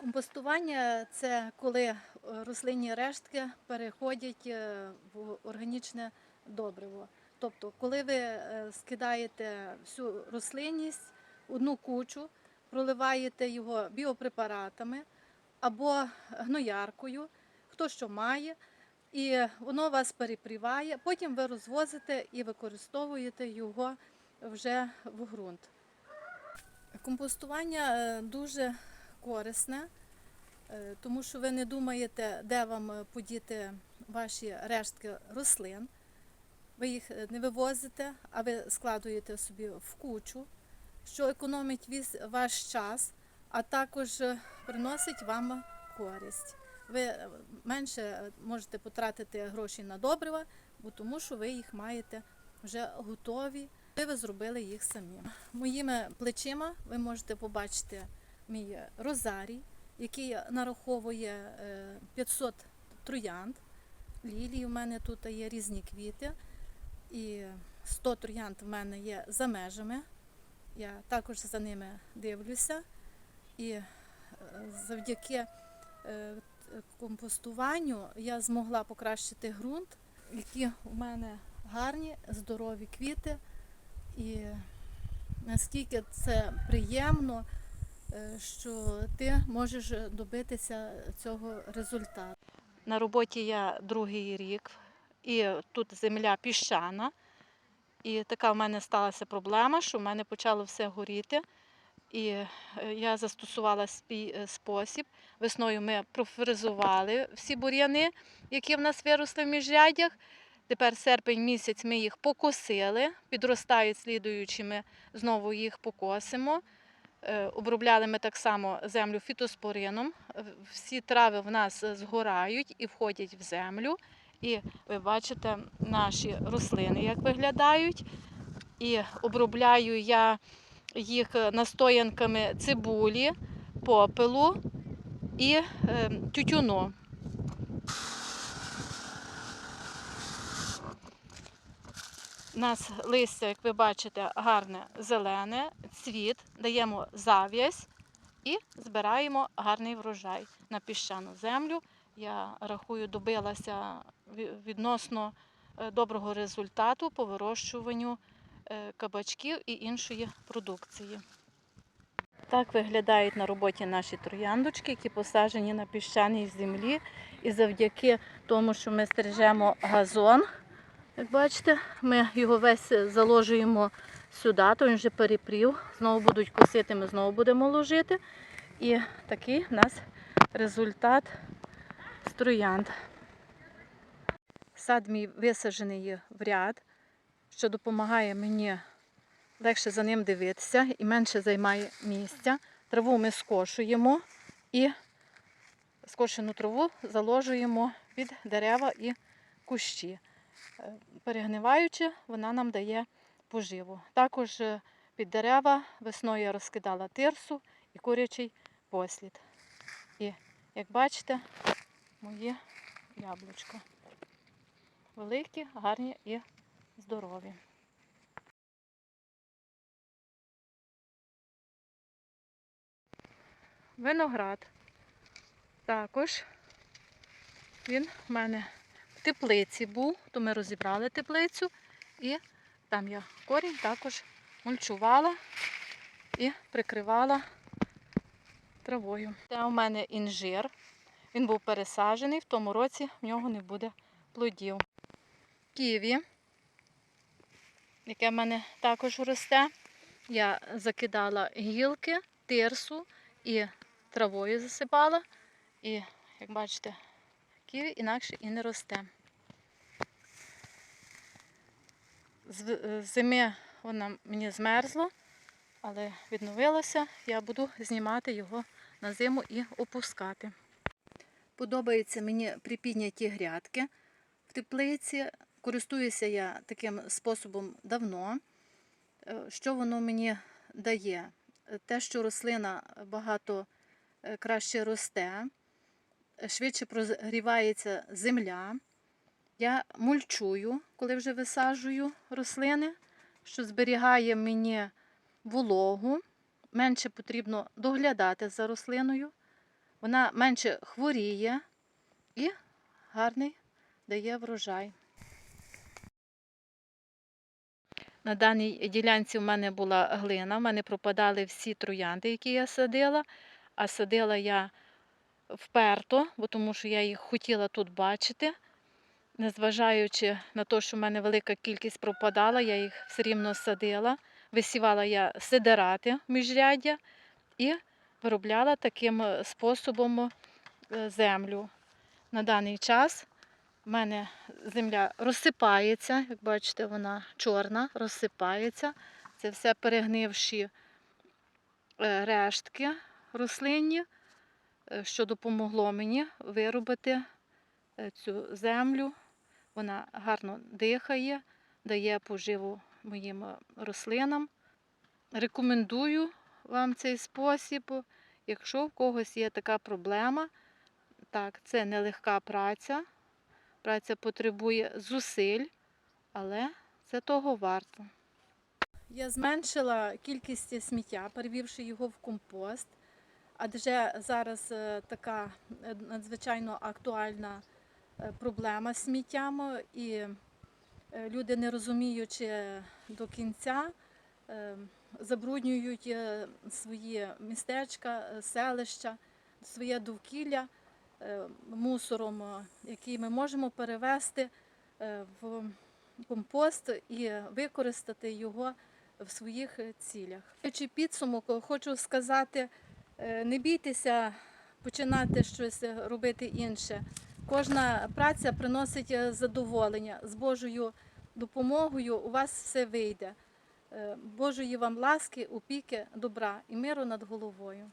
Компостування це коли е, рослинні рештки переходять е, в органічне добриво. Тобто, коли ви е, скидаєте всю рослинність одну кучу, проливаєте його біопрепаратами або гнояркою, хто що має, і воно вас перепріває, потім ви розвозите і використовуєте його вже в ґрунт. Компостування дуже корисне, тому що ви не думаєте, де вам е, подіти ваші рештки рослин. Ви їх е, не вивозите, а ви складуєте собі в кучу, що економить ваш час, а також е, приносить вам користь. Ви е, менше е, можете потратити гроші на добрива, бо тому що ви їх маєте вже готові, і ви зробили їх самі. Моїми плечима ви можете побачити мій розарій, який нараховує е, 500 троянд. Лілії в мене тут є різні квіти. І 100 троянд в мене є за межами. Я також за ними дивлюся. І е, завдяки е, компостуванню я змогла покращити ґрунт, які у мене гарні, здорові квіти. І наскільки це приємно, е, що ти можеш добитися цього результату. На роботі я другий рік, і тут земля піщана. І така в мене сталася проблема, що в мене почало все горіти. І е, я застосувала свій е, спосіб. Весною ми профрезували всі бур'яни, які в нас виросли в міжрядях. Тепер серпень місяць ми їх покосили, підростають слідуючі, ми знову їх покосимо. Е, Обробляли ми так само землю фітоспорином. Всі трави в нас згорають і входять в землю. І ви бачите наші рослини, як виглядають. І обробляю я їх настоянками цибулі, попелу і е, тютюну. У нас листя, як ви бачите, гарне зелене, цвіт, даємо зав'язь і збираємо гарний врожай на піщану землю. Я рахую, добилася відносно е, доброго результату по вирощуванню е, кабачків і іншої продукції. Так виглядають на роботі наші трояндочки, які посаджені на піщаній землі. І завдяки тому, що ми стрижемо газон, як бачите, ми його весь заложуємо сюди, то він вже перепрів. Знову будуть косити, ми знову будемо ложити. І такий в нас результат з троянд. Сад мій висаджений в ряд, що допомагає мені легше за ним дивитися і менше займає місця. Траву ми скошуємо і скошену траву заложуємо під дерева і кущі. Е, Перегниваючи, вона нам дає поживу. Також е, під дерева весною я розкидала тирсу і курячий послід. І, як бачите, мої яблучка. Великі, гарні і здорові. Виноград. Також він в мене теплиці був, то ми розібрали теплицю і там я корінь також мульчувала і прикривала травою. Це у мене інжир. Він був пересаджений, в тому році в нього не буде плодів. Ківі, яке в мене також росте. Я закидала гілки, тирсу і травою засипала. І, як бачите, ківі інакше і не росте. З зими вона мені змерзла, але відновилася. Я буду знімати його на зиму і опускати. Подобаються мені припідняті грядки в теплиці. Користуюся я таким способом давно. Е, Що воно мені дає? Е, Те, що рослина багато е, краще росте, е, швидше прогрівається земля. Я мульчую, коли вже висаджую рослини, що зберігає мені вологу. Менше потрібно доглядати за рослиною. вона менше хворіє і гарний дає врожай. На даній ділянці в мене була глина, в мене пропадали всі троянди, які я садила, а садила я вперто, бо тому що я їх хотіла тут бачити. Незважаючи на те, що в мене велика кількість пропадала, я їх все рівно садила. Висівала я сидерати міжряддя і виробляла таким е, способом е, землю. На даний час в мене земля розсипається, як бачите, вона чорна, розсипається. Це все перегнивші е, рештки рослинні, що допомогло мені виробити е, цю землю. Вона гарно дихає, дає поживу моїм е, рослинам. Рекомендую вам цей спосіб, якщо в когось є така проблема. Так, це нелегка праця. Праця потребує зусиль, але це того варто. Я зменшила кількість сміття, перевівши його в компост, адже зараз е, така е, надзвичайно актуальна е, проблема з сміттям, і люди, не розуміючи до кінця, забруднюють свої містечка, селища, своє довкілля мусором, який ми можемо перевести в компост і використати його в своїх цілях. Підсумок, хочу сказати, не бійтеся починати щось е, робити інше. Кожна праця приносить е, задоволення. З Божою допомогою у вас все вийде. Е, Божої вам ласки, опіки, добра і миру над головою.